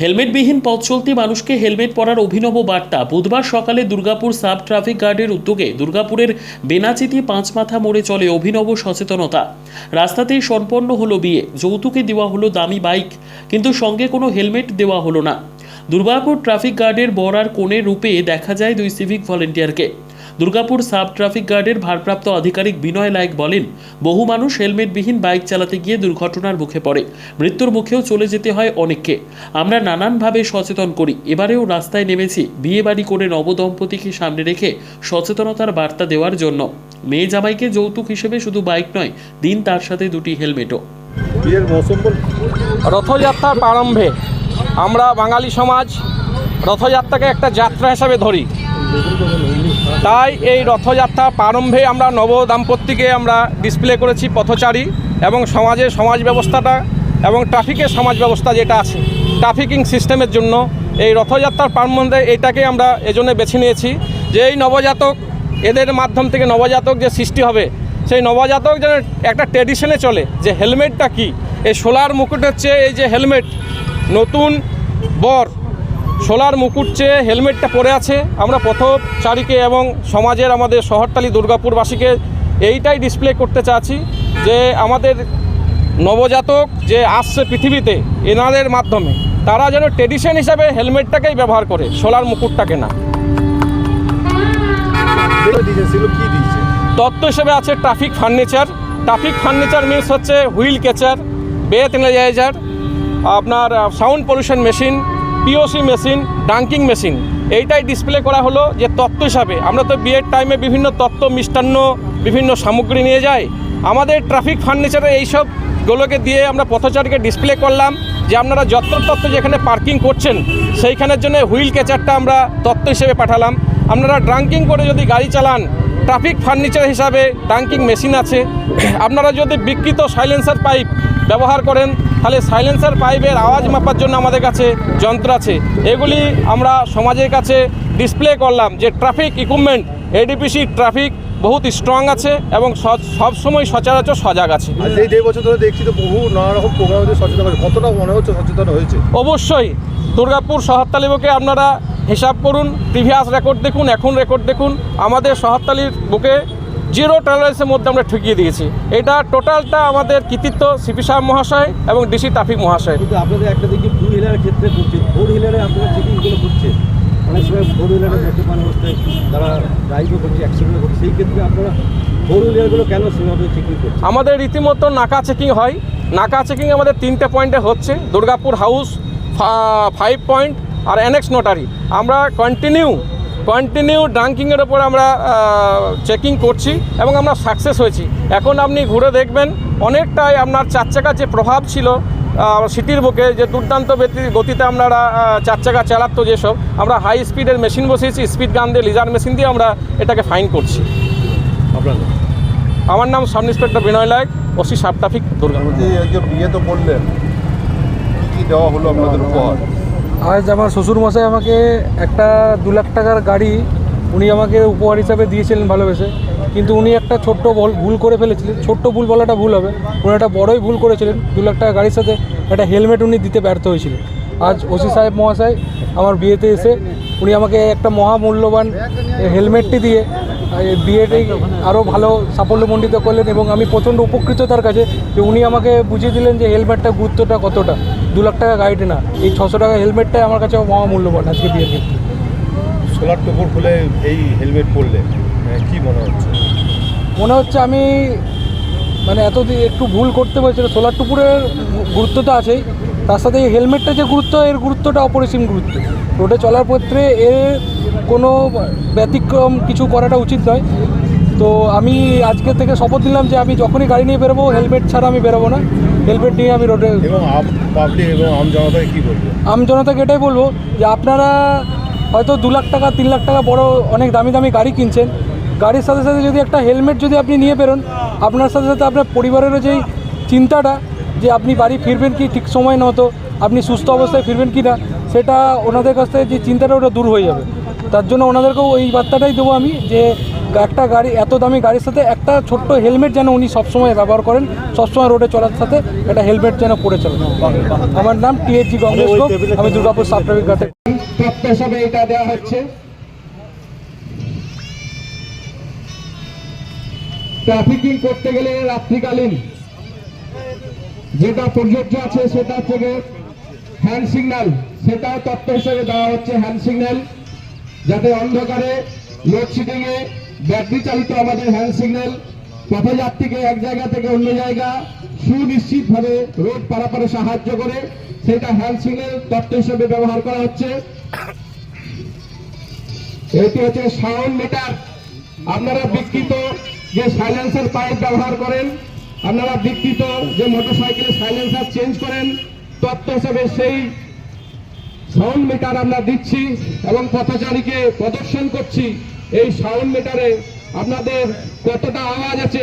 হেলমেটবিহীন পথ চলতি মানুষকে হেলমেট পরার অভিনব বার্তা। বুধবার সকালে দুর্গাপুর সাব ট্রাফিক গার্ডের উদ্যোগে দুর্গাপুরের বেনাচিতি পাঁচ মাথা মোড়ে চলে অভিনব সচেতনতা। রাস্তাতেই সম্পন্ন হলো বিয়ে। যৌতুকে দেওয়া হলো দামি বাইক, কিন্তু সঙ্গে কোনো হেলমেট দেওয়া হলো না। দুর্গাপুর ট্রাফিক গার্ডের বরার কোণে রূপে দেখা যায় দুই সিভিক ভলেন্টিয়ারকে দুর্গাপুর সাব ট্রাফিক গার্ডের ভারপ্রাপ্ত আধিকারিক বিনয় লাইক বলেন বহু মানুষ হেলমেটবিহীন বাইক চালাতে গিয়ে দুর্ঘটনার মুখে পড়ে। মৃত্যুর মুখেও চলে যেতে হয় অনেককে। আমরা নানানভাবে সচেতন করি। এবারেও রাস্তায় নেমেছি বিয়ে বাড়ি করে নবদম্পতিকে সামনে রেখে সচেতনতার বার্তা দেওয়ার জন্য। মেয়ে জামাইকে যৌতুক হিসেবে শুধু বাইক নয় দিন তার সাথে দুটি হেলমেটও। বিয়ের মৌসুম বল রথযাত্রার প্রারম্ভে আমরা বাঙালি সমাজ রথযাত্রাকে একটা যাত্রা হিসাবে ধরি। তাই এই রথযাত্রা প্রারম্ভে আমরা নব দাম্পত্যকে আমরা ডিসপ্লে করেছি পথচারী এবং সমাজের সমাজ ব্যবস্থাটা এবং ট্রাফিকের সমাজ ব্যবস্থা যেটা আছে ট্রাফিকিং সিস্টেমের জন্য এই রথযাত্রার প্রারম্ভে এটাকে আমরা এজন্য বেছে নিয়েছি যে এই নবজাতক, এদের মাধ্যম থেকে নবজাতক যে সৃষ্টি হবে, সেই নবজাতক যেন একটা ট্রেডিশনে চলে যে হেলমেটটা কি? এই সোলার মুকুট হচ্ছে এই যে হেলমেট নতুন বর সোলার মুকুট চেয়ে হেলমেটটা পরে আছে। আমরা পথচারীকে এবং সমাজের আমাদের শহরটালি দুর্গাপুরবাসীকে এইটাই ডিসপ্লে করতে চাচ্ছি যে আমাদের নবজাতক যে আসছে পৃথিবীতে এনাদের মাধ্যমে, তারা যেন ট্রেডিশন হিসাবে হেলমেটটাকেই ব্যবহার করে, সোলার মুকুটটাকে না। তত্ত্ব হিসেবে আছে traffic furniture traffic furniture means হচ্ছে হুইল ক্যাচার বেথ এনার্জাইজার আপনার sound pollution machine POC machine, ডাঙ্কিং machine. এইটাই ডিসপ্লে করা হলো যে তত্ত্ব হিসাবে। আমরা তো বিয়ের টাইমে বিভিন্ন তত্ত্ব, মিষ্টান্ন, বিভিন্ন সামগ্রী নিয়ে যাই। আমাদের ট্রাফিক ফার্নিচারে এইসবগুলোকে দিয়ে আমরা পথচারীকে ডিসপ্লে করলাম যে আপনারা যত্রতত্ত্ব যেখানে পার্কিং করছেন, সেইখানের জন্য হুইল ক্যাচারটা আমরা তত্ত্ব হিসেবে পাঠালাম। আপনারা ড্রাঙ্কিং করে যদি গাড়ি চালান ট্রাফিক ফার্নিচার হিসাবে ডাঙ্কিং মেশিন আছে। আপনারা যদি বিকৃত সাইলেন্সার পাইপ ব্যবহার করেন তাহলে সাইলেন্সার পাইপের আওয়াজ মাপার জন্য আমাদের কাছে যন্ত্র আছে। এগুলি আমরা সমাজের কাছে ডিসপ্লে করলাম যে ট্রাফিক ইকুইপমেন্ট এডিপিসি ট্রাফিক বহুত স্ট্রং আছে এবং স- সবসময় সচরাচর সজাগ আছে। এই দেড় বছর ধরে দেখছি তো বহু নানা রকম প্রোগ্রাম সচেতন হয়েছে। কতটা মনে হচ্ছে সচেতন হয়েছে? অবশ্যই। দুর্গাপুর শহরতালি বুকে আপনারা হিসাব করুন প্রিভিয়াস রেকর্ড দেখুন এখন রেকর্ড দেখুন। আমাদের শহরতালির বুকে জিরো টলারেন্সের মধ্যে আমরা ঠুকিয়ে দিয়েছি। এটা টোটালটা আমাদের কৃতিত্ব সিপি সাহেব মহাশয় এবং ডিসি ট্রাফিক মহাশয়। কিন্তু আপনাদের একটা টু হুইলারের ক্ষেত্রে করছে। ফোর হুইলারে আপনারা চেকিংগুলো করছে। অনেক সময় ফোর হুইলারে মদ্যপান অবস্থায় তারা ড্রাইভও করছে অ্যাক্সিডেন্ট করছে। সেই ক্ষেত্রে আপনারা ফোর হুইলারগুলো কেন সেভাবে চেকিং করছে আমাদের রীতিমতো নাকা চেকিং হয়। নাকা চেকিং আমাদের তিনটে পয়েন্টে হচ্ছে। দুর্গাপুর হাউস ফাইভ পয়েন্ট আর এনএক্স নোটারি আমরা কন্টিনিউ কন্টিনিউ ড্রাঙ্কিংয়ের ওপর আমরা চেকিং করছি এবং আমরা সাকসেস হয়েছি। এখন আপনি ঘুরে দেখবেন অনেকটাই আপনার চার চাকার যে প্রভাব ছিল সিটির বুকে যে দুর্দান্ত গতিতে আপনারা চার চাকা চালাতো যেসব আমরা হাই স্পিডের মেশিন বসিয়েছি স্পিড গান দিয়ে লিজার মেশিন দিয়ে আমরা এটাকে ফাইন করছি। আমার নাম sub inspector Binoy Layek OC sub traffic Durgapur যে আজকে বিয়ে তো করলেন কি কি দেওয়া হলো আপনাদের উপহার? আজ আমার শ্বশুরমশাই আমাকে একটা দু লাখ টাকার গাড়ি উনি আমাকে উপহার হিসাবে দিয়েছিলেন ভালোবেসে। কিন্তু উনি একটা ছোট্ট ভুল করে ফেলেছিলেন। ছোট্ট ভুল বলাটা ভুল হবে। উনি একটা বড়ই ভুল করেছিলেন। দু লাখ টাকা গাড়ির সাথে একটা হেলমেট উনি দিতে ব্যর্থ হয়েছিলেন। আজ ওসি সাহেব মহাশয় আমার বিয়েতে এসে উনি আমাকে একটা মহামূল্যবান হেলমেটটি দিয়ে বিয়েটি আরও ভালো সাফল্যমণ্ডিত করলেন এবং আমি প্রচণ্ড উপকৃত তার কাছে যে উনি আমাকে বুঝিয়ে দিলেন যে হেলমেটটা গুরুত্বটা কতটা। দু লাখ টাকা গাড়িটি না এই ছশো টাকা হেলমেটটাই আমার কাছে মহামূল্যবান আজকে বিয়ের ক্ষেত্রে সোলার টোপর খুলে এই হেলমেট পরলে কি মনে হচ্ছে? মনে হচ্ছে আমি মানে এতদিন একটু ভুল করতে পেরেছিল সোলার টুপুরের গুরুত্ব তো আছেই তার সাথে এই হেলমেটটা যে গুরুত্ব এর গুরুত্বটা অপরিসীম গুরুত্ব। রোডে চলার ক্ষেত্রে এর কোনো ব্যতিক্রম কিছু করাটা উচিত নয়। তো আমি আজকে থেকে শপথ নিলাম যে আমি যখনই গাড়ি নিয়ে বেরোবো হেলমেট ছাড়া আমি বেরোবো না। হেলমেট নিয়ে আমি রোডে এবং আম পাবলিক এবং আম জনতাকে কি বলবে? আম জনতাকে এটাই বলব যে আপনারা হয়তো দু লাখ টাকা তিন লাখ টাকা বড় অনেক দামি দামি গাড়ি কিনছেন। গাড়ির সাথে সাথে যদি একটা হেলমেট যদি আপনি নিয়ে বেরোন আপনার সাথে সাথে আপনার পরিবারেরও যেই চিন্তাটা যে আপনি বাড়ি ফিরবেন কি ঠিক সময় মতো আপনি সুস্থ অবস্থায় ফিরবেন কি না সেটা ওনাদের কাছ থেকে যে চিন্তাটা ওটা দূর হয়ে যাবে। তার জন্য ওনাদেরকেও এই বার্তাটাই দেবো আমি যে একটা গাড়ি এত দামি গাড়ির সাথে একটা ছোট্ট হেলমেট যেন উনি সবসময় ব্যবহার করেন সবসময় রোডে চলার সাথে একটা হেলমেট যেন পরে চলেন। আমার নাম টিএসজি কংগ্রেস আমি দুর্গাপুর সাব ট্রাফিক গার্ডে এটা দেওয়া হচ্ছে। ট্রাফিকিং করতে গেলে রাত্রিকালীন যেটা প্রযোজ্য আছে সেটা থেকে হ্যান্ড সিগন্যাল সেটাও তথ্য হিসেবে দেওয়া হচ্ছে হ্যান্ড সিগন্যাল যাতে অন্ধকারে লোডশেডিং এ ব্যাটারি চালিত আমাদের হ্যান্ড সিগন্যাল পথযাত্রীকে এক জায়গা থেকে অন্য জায়গা সুনিশ্চিতভাবে রোড পারাপারে সাহায্য করে, সেটা হ্যান্ড সিগন্যাল তত্ত্ব হিসেবে ব্যবহার করা হচ্ছে। এটি হচ্ছে সাউন্ড মিটার আপনারা বিকৃত যে সাইলেন্সার পাইপ ব্যবহার করেন, আপনারা বিকৃত যে মোটরসাইকেলে সাইলেন্সার চেঞ্জ করেন, তত্ত্ব হিসেবে সেই সাউন্ড মিটার আমরা দিচ্ছি এবং পথচারীকে প্রদর্শন করছি। এই সাউন্ড মিটারে আপনাদের কতটা আওয়াজ আছে?